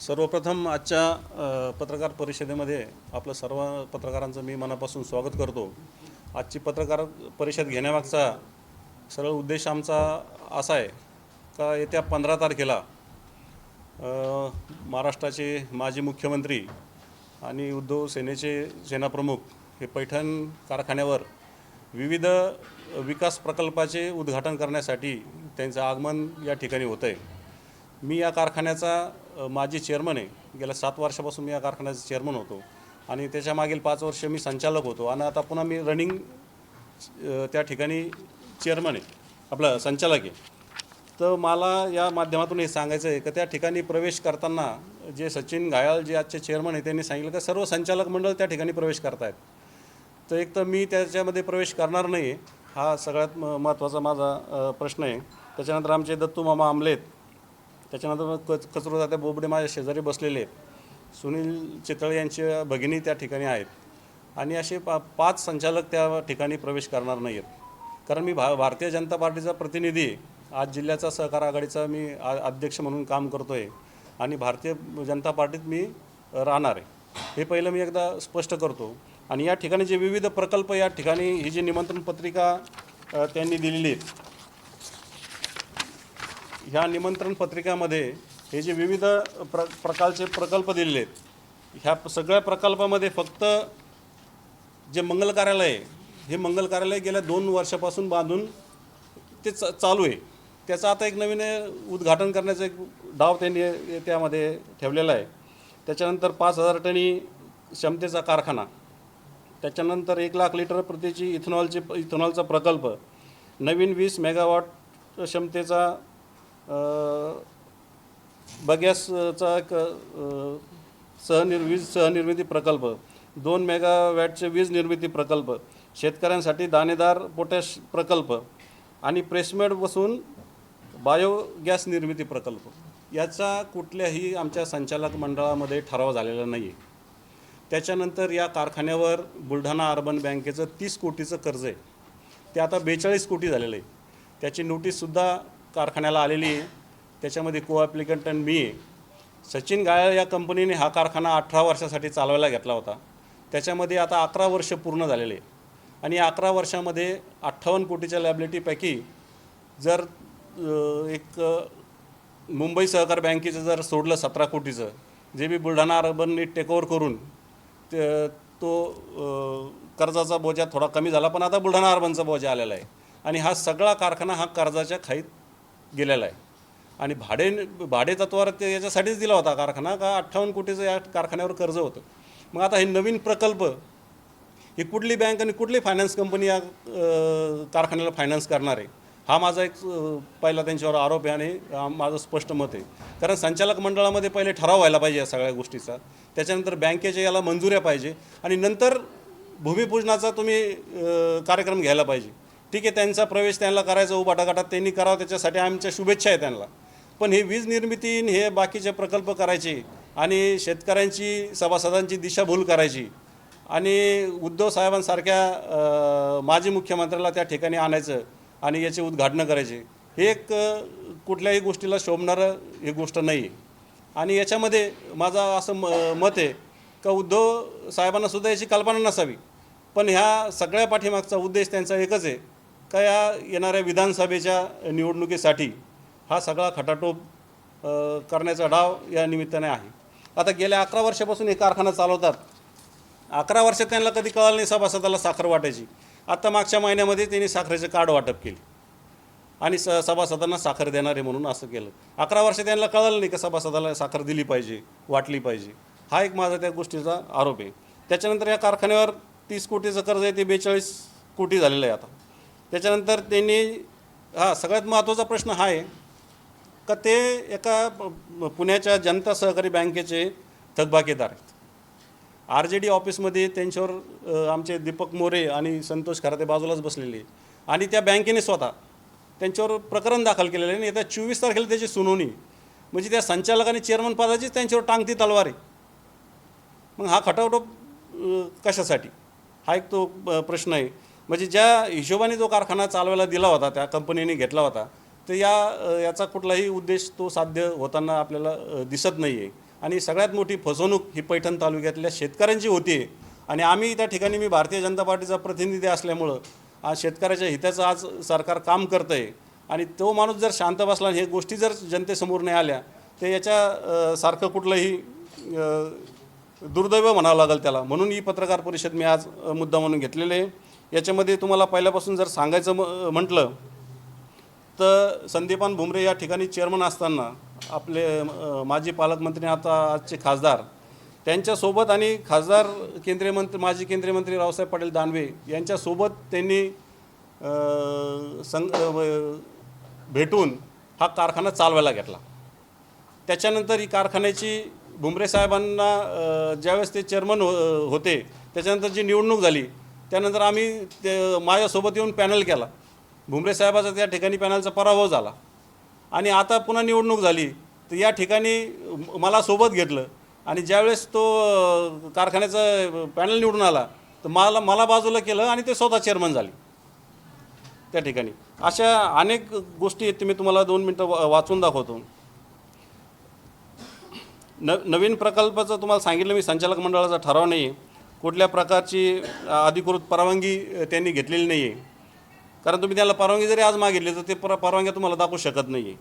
सर्वप्रथम आजच्या पत्रकार परिषदेमध्ये आपलं सर्व पत्रकारांचं मी मनापासून स्वागत करतो. आजची पत्रकार परिषद घेण्यामागचा सरळ उद्देश आमचा असा आहे का येत्या पंधरा तारखेला महाराष्ट्राचे माजी मुख्यमंत्री आणि उद्धव सेनेचे सेनाप्रमुख हे पैठण कारखान्यावर विविध विकास प्रकल्पाचे उद्घाटन करण्यासाठी त्यांचं आगमन या ठिकाणी होतं आहे मी या कारखान्याचा अ, माजी चेअरमन आहे. गेल्या सात वर्षापासून मी या कारखान्याचा चेअरमन होतो. आणि त्याच्या मागील पाच वर्ष मी संचालक होतो. आणि आता पुन्हा मी रनिंग त्या ठिकाणी चेअरमन आहे. आपलं संचालक आहे. तर मला या माध्यमातून हे सांगायचं आहे का त्या ठिकाणी प्रवेश करताना जे सचिन घायाळ जे आजचे चेअरमन आहे त्यांनी सांगितलं का सर्व संचालक मंडळ त्या ठिकाणी प्रवेश करतायत. तर एक तर मी त्याच्यामध्ये प्रवेश करणार नाही हा सगळ्यात म महत्त्वाचा माझा प्रश्न आहे. त्याच्यानंतर आमचे दत्तू मामा आमलेत. त्याच्यानंतर मग कच कचरो जात्या बोबडे माझ्या शेजारी बसलेले आहेत. सुनील चितळे यांचे भगिनी त्या ठिकाणी आहेत. आणि असे पा पाच संचालक त्या ठिकाणी प्रवेश करणार नाही आहेत कारण मी भा भारतीय जनता पार्टीचा प्रतिनिधी आज जिल्ह्याचा सहकार आघाडीचा मी आ अध्यक्ष म्हणून काम करतो आहे आणि भारतीय जनता पार्टीत मी राहणार आहे. हे पहिलं मी एकदा स्पष्ट करतो. आणि या ठिकाणी जे विविध प्रकल्प या ठिकाणी ही जी निमंत्रण पत्रिका त्यांनी दिलेली आहे ह्या निमंत्रण पत्रिकामध्ये हे जे विविध प्र प्रकारचे प्रकल्प दिलेले आहेत ह्या सगळ्या प्रकल्पामध्ये फक्त जे मंगल कार्यालय आहे हे मंगल कार्यालय गेल्या दोन वर्षापासून बांधून ते च चालू आहे. त्याचं आता एक नवीन उद्घाटन करण्याचा एक डाव त्यांनी त्यामध्ये ठेवलेला आहे. त्याच्यानंतर पाच हजार टनी क्षमतेचा कारखाना त्याच्यानंतर एक लाख लिटर प्रतीची इथेनॉलची इथेनॉलचा प्रकल्प नवीन वीस मेगावॉट क्षमतेचा बगॅसचा एक सहनिर् वीज सहनिर्मिती प्रकल्प दोन मेगावॅटचे वीज निर्मिती प्रकल्प शेतकऱ्यांसाठी दाणेदार पोटॅश प्रकल्प आणि प्रेसमेड बसून बायोगॅस निर्मिती प्रकल्प. याचा कुठल्याही आमच्या संचालक मंडळामध्ये ठराव झालेला नाही आहे त्याच्यानंतर या कारखान्यावर बुलढाणा अर्बन बँकेचं तीस कोटीचं कर्ज आहे. ते आता बेचाळीस कोटी झालेलं आहे. त्याची नोटीससुद्धा कारखान्याला आलेली आहे. त्याच्यामध्ये को ॲप्लिकंट आणि मी सचिन गायळ या कंपनीने हा कारखाना अठरा वर्षासाठी चालवायला घेतला होता. त्याच्यामध्ये आता अकरा वर्ष पूर्ण झालेले आहे. आणि या अकरा वर्षामध्ये अठ्ठावन्न कोटीच्या लॅबिलिटीपैकी जर एक मुंबई सहकार बँकेचं जर सोडलं सतरा कोटीचं जे बी बुलढाणा अर्बनने टेकओव्हर करून ते तो कर्जाचा बोजा थोडा कमी झाला पण आता बुलढाणा अर्बनचा बोजा आलेला आहे. आणि हा सगळा कारखाना हा कर्जाच्या खाईत गेलेला आहे. आणि भाडे भाडे तत्वावर ते याच्यासाठीच दिला होता कारखाना का अठ्ठावन्न कोटीचं या कारखान्यावर कर्ज होतं. मग आता हे नवीन प्रकल्प ही कुठली बँक आणि कुठली फायनान्स कंपनी या कारखान्याला फायनान्स करणार आहे? हा माझा एक पहिला त्यांच्यावर आरोप आहे आणि माझं स्पष्ट मत आहे. कारण संचालक मंडळामध्ये पहिले ठराव व्हायला पाहिजे या सगळ्या गोष्टीचा. त्याच्यानंतर बँकेच्या याला मंजुऱ्या पाहिजे आणि नंतर भूमिपूजनाचा तुम्ही कार्यक्रम घ्यायला पाहिजे. ठीक आहे त्यांचा प्रवेश त्यांना करायचा उभाटा त्यांनी करावं त्याच्यासाठी आमच्या शुभेच्छा आहे त्यांना. पण हे वीज निर्मिती हे बाकीचे प्रकल्प करायचे आणि शेतकऱ्यांची सभासदांची दिशाभूल करायची आणि उद्धव साहेबांसारख्या माजी मुख्यमंत्र्याला त्या ठिकाणी आणायचं आणि याचे उद्घाटनं करायचे हे एक कुठल्याही गोष्टीला शोभणारं ही गोष्ट नाही. आहे आणि याच्यामध्ये माझं असं म मत आहे का उद्धव साहेबांनासुद्धा याची कल्पना नसावी. पण ह्या सगळ्या पाठीमागचा उद्देश त्यांचा एकच आहे का या येणाऱ्या विधानसभेच्या निवडणुकीसाठी हा सगळा खटाटोप करण्याचा डाव या निमित्ताने आहे. आता गेल्या अकरा वर्षापासून हे कारखाना चालवतात. अकरा वर्षात त्यांना कधी कळलं नाही सभासदाला साखर वाटायची. आत्ता मागच्या महिन्यामध्ये त्यांनी साखरेचे कार्ड वाटप केले. आणि स सभासदांना साखर देणार आहे म्हणून असं केलं. अकरा वर्ष त्यांना कळलं नाही का सभासदाला साखर दिली पाहिजे वाटली पाहिजे. हा एक माझा त्या गोष्टीचा आरोप आहे. त्याच्यानंतर या कारखान्यावर तीस कोटीचं कर्ज आहे ते बेचाळीस कोटी झालेलं आहे आता. त्याच्यानंतर त्यांनी हा सगळ्यात महत्त्वाचा प्रश्न हा आहे का ते एका प- पुण्याच्या जनता सहकारी बँकेचे थकबाकीदार आहेत. आर जे डी ऑफिसमध्ये त्यांच्यावर आमचे दीपक मोरे आणि संतोष खराते बाजूलाच बसलेले आणि त्या बँकेने स्वतः त्यांच्यावर प्रकरण दाखल केलेलं आहे आणि येत्या चोवीस तारखेला त्याची सुनावणी म्हणजे त्या संचालक आणि चेअरमन पदाचीच त्यांच्यावर टांगती तलवार आहे. मग हा खटावटोप कशासाठी? हा एक तो प्रश्न आहे. म्हणजे ज्या हिशोबाने जो कारखाना चालवायला दिला होता त्या कंपनीने घेतला होता तर या याचा कुठलाही उद्देश तो साध्य होताना आपल्याला दिसत नाही आहे आणि सगळ्यात मोठी फसवणूक ही पैठण तालुक्यातल्या शेतकऱ्यांची होती आणि आम्ही त्या ठिकाणी मी भारतीय जनता पार्टीचा प्रतिनिधी असल्यामुळं आज शेतकऱ्याच्या हिताचं आज सरकार काम करतं आहे आणि तो माणूस जर शांत बसला आणि हे गोष्टी जर जनतेसमोर नाही आल्या तर याच्या सारखं कुठलंही दुर्दैव म्हणावं लागेल त्याला. म्हणून ही पत्रकार परिषद मी आज मुद्दा म्हणून घेतलेले आहे. याच्यामध्ये तुम्हाला पहिल्यापासून जर सांगायचं म- म्हटलं तर संदीपान भुमरे या ठिकाणी चेअरमन असताना आपले माजी पालकमंत्री आता आजचे खासदार त्यांच्यासोबत आणि खासदार केंद्रीय मंत्री माजी केंद्रीय मंत्री रावसाहेब पाटील दानवे यांच्यासोबत त्यांनी संग व- भेटून हा कारखाना चालवायला घेतला. त्याच्यानंतर ही कारखान्याची भुमरे साहेबांना ज्यावेळेस ते चेअरमन हो होते त्याच्यानंतर जी निवडणूक झाली त्यानंतर आम्ही ते माझ्यासोबत येऊन पॅनल केला. भुमरे साहेबाचा त्या ठिकाणी पॅनलचा पराभव झाला. आणि आता पुन्हा निवडणूक झाली. तर या ठिकाणी मला सोबत घेतलं. आणि ज्यावेळेस तो कारखान्याचं कारखान्याचा पॅनल निवडून आला तर मला मला बाजूला केलं आणि ते स्वतः चेअरमन झाले. त्या ठिकाणी. अशा अनेक गोष्टी आहेत ते मी तुम्हाला दोन मिनटं वा- वाचून दाखवतो. न नवीन प्रकल्पाचं तुम्हाला सांगितलं मी संचालक मंडळाचा ठराव नाही आहे कुठल्या प्रकारची अधिकृत परवानगी त्यांनी घेतलेली नाही आहे कारण तुम्ही त्याला परवानगी जरी आज मागितली तर ते पर परवानग्या तुम्हाला दाखवू शकत नाही आहे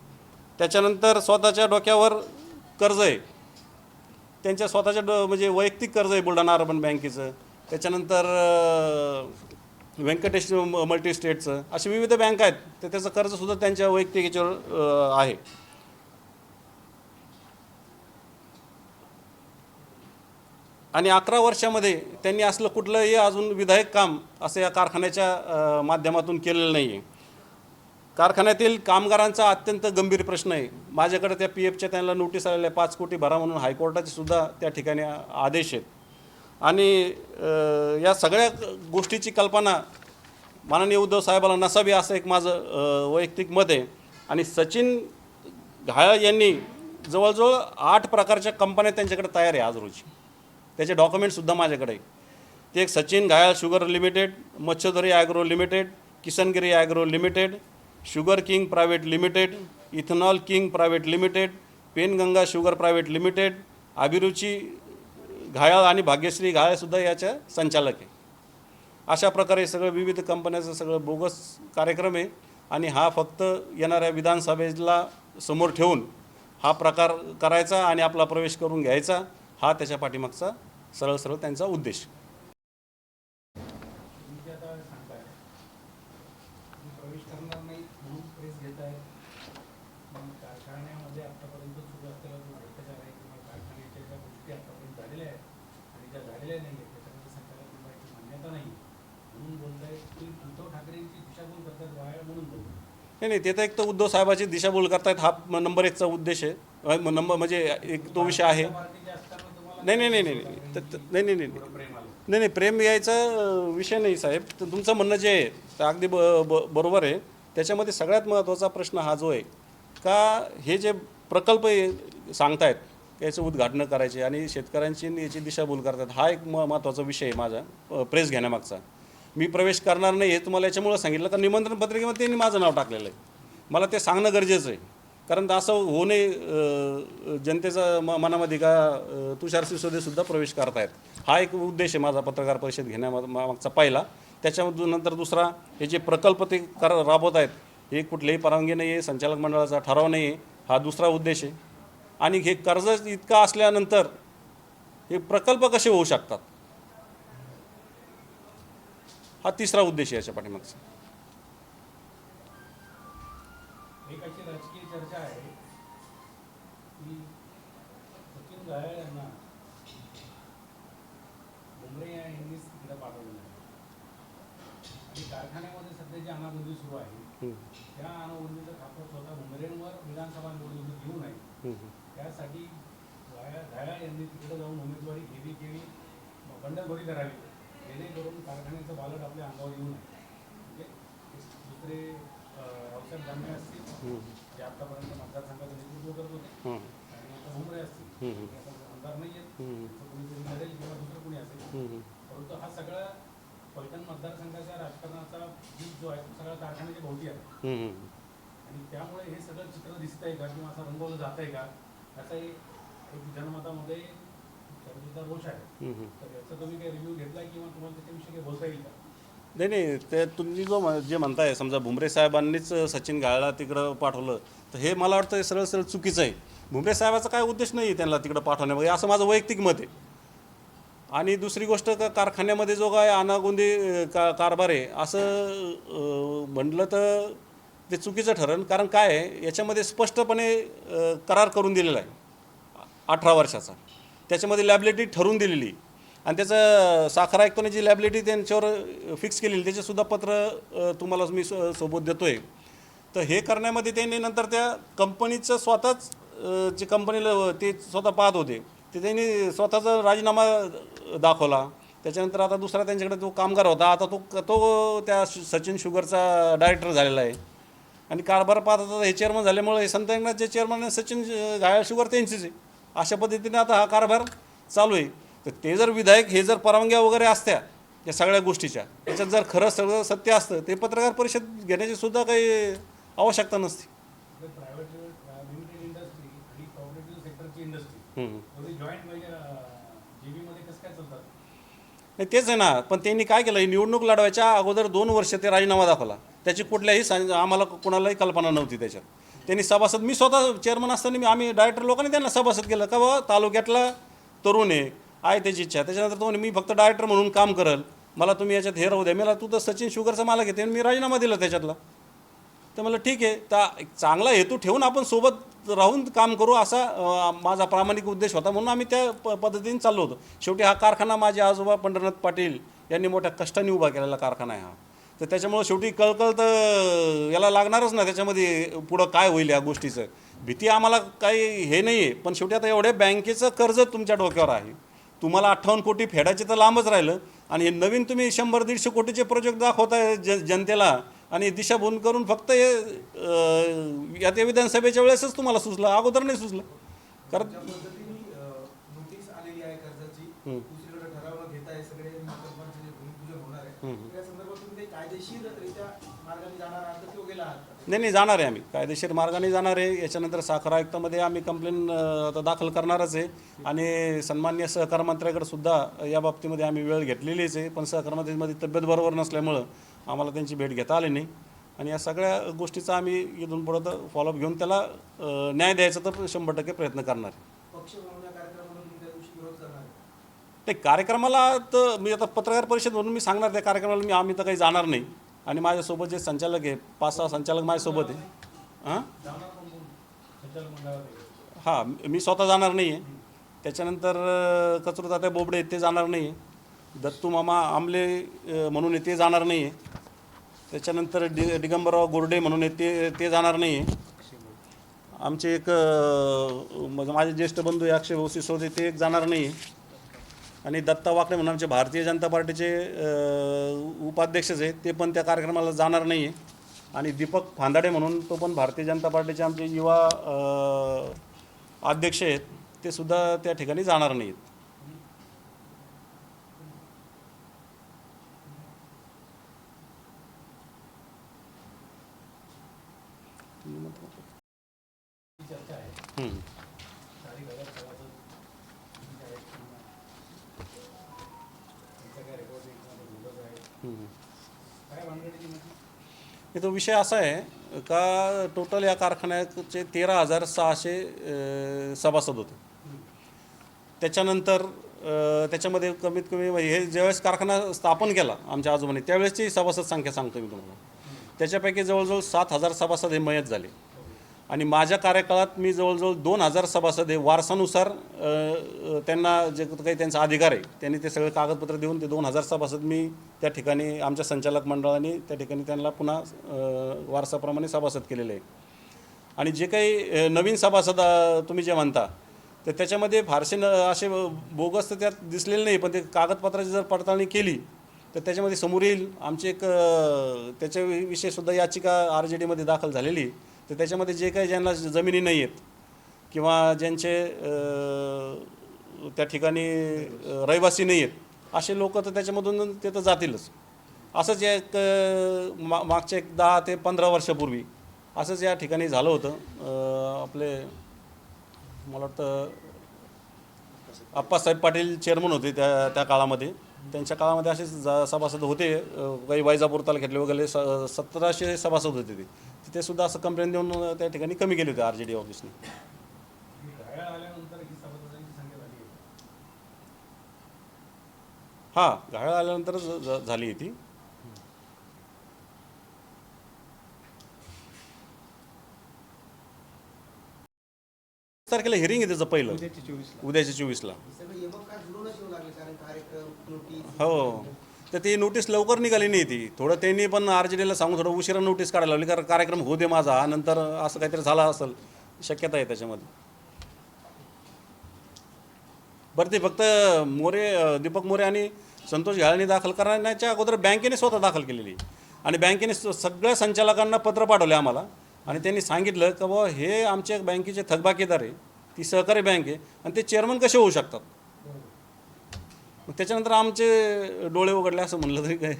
त्याच्यानंतर स्वतःच्या डोक्यावर कर्ज आहे. त्यांच्या स्वतःच्या डो म्हणजे वैयक्तिक कर्ज आहे बुलढाणा अर्बन बँकेचं. त्याच्यानंतर व्यंकटेश म- मल्टी स्टेटचं. असे विविध बँक आहेत तर त्याचं कर्जसुद्धा त्यांच्या वैयक्तिक याच्यावर आहे. आणि अकरा वर्षामध्ये त्यांनी असलं कुठलंही अजून विधायक काम असं या कारखान्याच्या माध्यमातून केलेलं नाही आहे कारखान्यातील कामगारांचा अत्यंत गंभीर प्रश्न आहे. माझ्याकडे त्या पी एफच्या त्यांना नोटीस आलेल्या आहे पाच कोटी भरा म्हणून हायकोर्टाचे सुद्धा त्या ठिकाणी आदेश आहेत. आणि या सगळ्या गोष्टीची कल्पना माननीय उद्धव साहेबाला नसावी असं एक माझं वैयक्तिक मत आहे. आणि सचिन घाळ यांनी जवळजवळ आठ प्रकारच्या कंपन्या त्यांच्याकडे तयार आहे आज रोजी. त्याचे डॉक्युमेंटसुद्धा माझ्याकडे आहे ते एक Sachin Ghayal sugar limited Machhodari agro limited Kisangiri agro limited sugar king private limited ethanol king private limited Penganga sugar private limited Abhiruchi Ghayal आणि भाग्यश्री घायाळसुद्धा याच्या संचालक आहे अशा प्रकारे सगळं विविध कंपन्याचं सगळं बोगस कार्यक्रम आहे आणि हा फक्त येणाऱ्या विधानसभेला समोर ठेवून हा प्रकार करायचा आणि आपला प्रवेश करून घ्यायचा हा त्याच्या पाठीमागचा सरळ सरळ त्यांचा उद्देश. नाही नाही ते तर एक तर उद्धव साहेबाची दिशाभूल करतायत हा नंबर एकचा उद्देश आहे. नंबर म्हणजे एक तो विषय आहे. नाही नाही नाही नाही नाही. तर- तर- नाही नाही नाही नाही. प्रेम नाही नाही प्रेम यायचा विषय नाही साहेब. तर तुमचं म्हणणं जे आहे ते अगदी ब ब बरोबर आहे. त्याच्यामध्ये सगळ्यात महत्त्वाचा प्रश्न हा जो आहे का हे जे प्रकल्प हे सांगतायत याचं उद्घाटनं करायचे आणि शेतकऱ्यांची आणि याची दिशाभूल करतात हा एक म महत्त्वाचा विषय आहे माझा प्रेस घेण्यामागचा. मी प्रवेश करणार नाही हे तुम्हाला याच्यामुळं सांगितलं तर निमंत्रण पत्रिकेमध्ये त्यांनी माझं नाव टाकलेलं आहे. मला ते सांगणं गरजेचं आहे. कारण असं होऊ नये जनतेचा म मनामध्ये का तुषार सिसोदेसुद्धा प्रवेश करतायत. हा एक उद्देश आहे माझा पत्रकार परिषद घेण्यामागचा पहिला. त्याच्यामधून नंतर दुसरा हे जे प्रकल्प ते कर राबवत आहेत हे कुठलीही परवानगी नाही आहे संचालक मंडळाचा ठराव नाही आहे हा दुसरा उद्देश आहे. आणि हे कर्ज इतका असल्यानंतर हे प्रकल्प कसे होऊ शकतात? हा तिसरा उद्देश आहे याच्या पाठीमागचा. एक अशी राजकीय चर्चा आहे की सचिन घायाळ यांना भुमरे या यांनीच तिकडे पाठवलेलं आहे. आणि कारखान्यामध्ये सध्या जी अनागोंदी सुरू आहे त्या अनागोंदीचं खातं स्वतः भुमरेंवर विधानसभा निवडणूक घेऊ नये. त्यासाठी घायाळ यांनी तिकडे जाऊन उमेदवारी घेतली केली बंडलभरी करावी. जेणेकरून कारखान्याचं बालट आपल्या अंगावर येऊ नये. म्हणजे दुसरे परंतु हा सगळा पैठण मतदारसंघाच्या राजकारणाचा बीज जो आहे तो सगळा कारखान्याच्या भोवती आहे. आणि त्यामुळे हे सगळं चित्र दिसतंय का? किंवा असं रंगवलं जात आहे का? याचा एक जनमतामध्ये रोष आहे. तर याचा तुम्ही काही रिव्ह्यू घेतला किंवा तुम्हाला त्याच्याविषयी काही बोलता येईल का? नाही नाही ते तुम्ही जो म्ह- जे म्हणताय समजा भुमरे साहेबांनीच सचिन गाळला तिकडं पाठवलं तर हे मला वाटतं सरळ सरळ चुकीचं आहे. भुमरे साहेबाचा काय उद्देश नाही आहे त्यांना तिकडं पाठवण्यामध्ये म्हणजे असं माझं वैयक्तिक मत आहे. आणि दुसरी गोष्ट का कारखान्यामध्ये जो काय अनागोंदी का कारभार आहे असं म्हटलं तर ते चुकीचं ठरेल कारण काय आहे याच्यामध्ये स्पष्टपणे करार करून दिलेला आहे अठरा वर्षाचा. त्याच्यामध्ये लॅबिलिटी ठरवून दिलेली आणि त्याचं साखर आयुक्ताने जी लॅबिलिटी त्यांच्यावर फिक्स केलेली त्याचेसुद्धा पत्र तुम्हाला मी सोबत देतो आहे तर हे करण्यामध्ये त्यांनी नंतर त्या कंपनीचं स्वतःच जे कंपनीला ते स्वतः पाहत होते. ते त्यांनी स्वतःचा राजीनामा दाखवला. त्याच्यानंतर आता दुसरा त्यांच्याकडे तो कामगार होता. आता तो तो त्या सचिन शुगरचा डायरेक्टर झालेला आहे. आणि कारभार पाहत आता हे चेअरमन झाल्यामुळे हे संत एकनाथचे चेअरमन सचिन घायल शुगर त्यांचीच आहे. अशा पद्धतीने आता हा कारभार चालू आहे. तर ते जर विधायक हे जर परवानग्या वगैरे असत्या या सगळ्या गोष्टीच्या त्याच्यात जर खरं सगळं सत्य असतं ते पत्रकार परिषद घेण्याची सुद्धा काही आवश्यकता नसते. म्हणजे चालतात? नाही तेच आहे ना पण त्यांनी काय केलं निवडणूक लढवायच्या अगोदर दोन वर्ष ते राजीनामा दाखवला. त्याची कुठल्याही आम्हाला कोणालाही कल्पना नव्हती त्याच्यात. त्यांनी सभासद मी स्वतः चेअरमन असताना मी आम्ही डायरेक्टर लोकांनी त्यांना सभासद केलं का बाबा तालुक्यातला तरुण आहे आहे त्याची इच्छा. त्याच्यानंतर तो म्हणे, मी फक्त डायरेक्टर म्हणून काम करल. मला तुम्ही याच्यात हे राहू द्या. मला तू तर सचिन शुगरचा मालक घेते आणि मी राजीनामा दिला त्याच्यातला. तर मला ठीक आहे तर एक चांगला हेतू ठेवून आपण सोबत राहून काम करू असा माझा प्रामाणिक उद्देश होता. म्हणून आम्ही त्या प पद्धतीने चाललो होतो. शेवटी हा कारखाना माझे आजोबा पंढरनाथ पाटील यांनी मोठ्या कष्टाने उभा केलेला कारखाना आहे हा. तर त्याच्यामुळं शेवटी कळकळ तर याला लागणारच ना. त्याच्यामध्ये पुढं काय होईल या गोष्टीचं? भीती आम्हाला काही हे नाही आहे पण शेवटी आता एवढे बँकेचं कर्ज तुमच्या डोक्यावर आहे. तुम्हाला अठ्ठावन्न कोटी फेडायचे तर लांबच राहिलं. आणि हे नवीन तुम्ही शंभर दीडशे कोटीचे प्रोजेक्ट दाखवताय ज जनतेला. आणि दिशाभूल करून फक्त हे या त्या विधानसभेच्या वेळेसच तुम्हाला सुचलं अगोदर नाही सुचलं. कारण ज्या ते? नाही नाही जाणार आहे आम्ही. कायदेशीर मार्गाने जाणार आहे. याच्यानंतर साखर आयुक्तामध्ये आम्ही कंप्लेन आता दाखल करणारच आहे. आणि सन्मान्य सहकार मंत्र्याकडे सुद्धा या बाबतीमध्ये आम्ही वेळ घेतलेलीच आहे. पण सहकार मंत्र्यांमध्ये तब्येत बरोबर नसल्यामुळं आम्हाला त्यांची भेट घेता आली नाही. आणि या सगळ्या गोष्टीचा आम्ही इथून पुढं तर फॉलोअप घेऊन त्याला न्याय द्यायचा तर शंभर टक्के प्रयत्न करणार नाही कार्यक्रमाला तर मी आता पत्रकार परिषद म्हणून मी सांगणार त्या कार्यक्रमाला मी आम्ही तर काही जाणार नाही. आणि माझ्यासोबत जे संचालक आहे पाच सहा संचालक माझ्यासोबत आहे. हां? हां मी स्वतः जाणार नाही आहे त्याच्यानंतर अ, बोबडे ते जाणार नाही आहे दत्तू मामा आमले म्हणून आहे ते जाणार नाही आहे त्याच्यानंतर डि दिगंबरराव गोरडे म्हणून आहे ते ते जाणार नाही आहे आमचे एक म्हणजे माझे ज्येष्ठ बंधू आहे अक्षय भाऊ सिसोदे ते एक जाणार नाही आहे आणि दत्ता वाकडे म्हणून आमचे भारतीय जनता पार्टीचे उपाध्यक्षच आहेत ते पण त्या कार्यक्रमाला जाणार नाही आहे आणि दीपक फांदाडे म्हणून तो पण भारतीय जनता पार्टीचे आमचे युवा अध्यक्ष आहेत ते सुद्धा त्या ठिकाणी जाणार नाहीत चर्चा हे तो विषय असा आहे का टोटल या कारखान्याचे तेरा हजार सहाशे सभासद होते. त्याच्यानंतर त्याच्यामध्ये कमीत कमी म्हणजे हे ज्यावेळेस कारखाना स्थापन केला आमच्या आजोबाने त्यावेळेसची सभासद संख्या सांगतो मी तुम्हाला. त्याच्यापैकी जवळजवळ सात हजार सभासद हे मयत झाले. आणि माझ्या कार्यकाळात मी जवळजवळ दोन हजार सभासद हे वारसानुसार त्यांना जे काही त्यांचा अधिकार आहे त्यांनी ते सगळे कागदपत्र देऊन ते दोन हजार सभासद मी त्या ठिकाणी आमच्या संचालक मंडळाने त्या ठिकाणी त्यांना पुन्हा वारसाप्रमाणे सभासद केलेले आहे. आणि जे काही नवीन सभासद तुम्ही जे म्हणता तर त्याच्यामध्ये फारसे न असे बोगस तर त्यात दिसलेले नाही पण ते कागदपत्राची जर पडताळणी केली तर त्याच्यामध्ये समोर येईल. आमची एक त्याच्याविषयीसुद्धा याचिका आर जे डीमध्ये दाखल झालेली आहे. तर त्याच्यामध्ये जे काही ज्यांना जमिनी नाही आहेत किंवा ज्यांचे त्या ठिकाणी रहिवासी नाही आहेत असे लोक तर त्याच्यामधून ते तर जातीलच. असंच एक मा मागच्या एक दहा ते पंधरा वर्षापूर्वी असंच या ठिकाणी झालं होतं. आपले मला वाटतं अप्पासाहेब पाटील चेअरमन होते त्या त्या काळामध्ये. त्यांच्या काळामध्ये असेच जा- सभासद होते अ, काही वैजापूर तालुक्यातले वगैरे स सतराशे सभासद होते ते. तिथे सुद्धा असं कंप्लेंट देऊन अ, त्या ठिकाणी कमी केले होते आर जे डी ऑफिसने ही घड्याळ आल्यानंतर ही सभासदांची संख्या झाली आहे हां घाळ आल्यानंतर ज- ज- झाली ती. तारखेला हिरिंग आहे त्याचं पहिलं. उद्याच्या चोवीसला. जुळूनच येऊ हो. तर ती नोटीस लवकर निघाली नाही ती. थोडं त्यांनी पण आर जे डीला सांगून थोडं उशिरा नोटीस काढायला लावली कारण कार्यक्रम होऊ दे माझा. नंतर असं काहीतरी झाला असेल. शक्यता आहे त्याच्यामध्ये. बरं ते फक्त मोरे दीपक मोरे आणि संतोष घाळणी दाखल करण्याच्या अगोदर बँकेने स्वतः दाखल केलेली. आणि बँकेने सगळ्या संचालकांना पत्र पाठवले आम्हाला. आणि त्यांनी सांगितलं की बाबा हे आमच्या बँकेचे थकबाकीदार आहे. ती सहकारी बँक आहे. आणि ते चेअरमन कसे होऊ शकतात? मग त्याच्यानंतर आमचे डोळे उघडले असं म्हणलं तरी काय?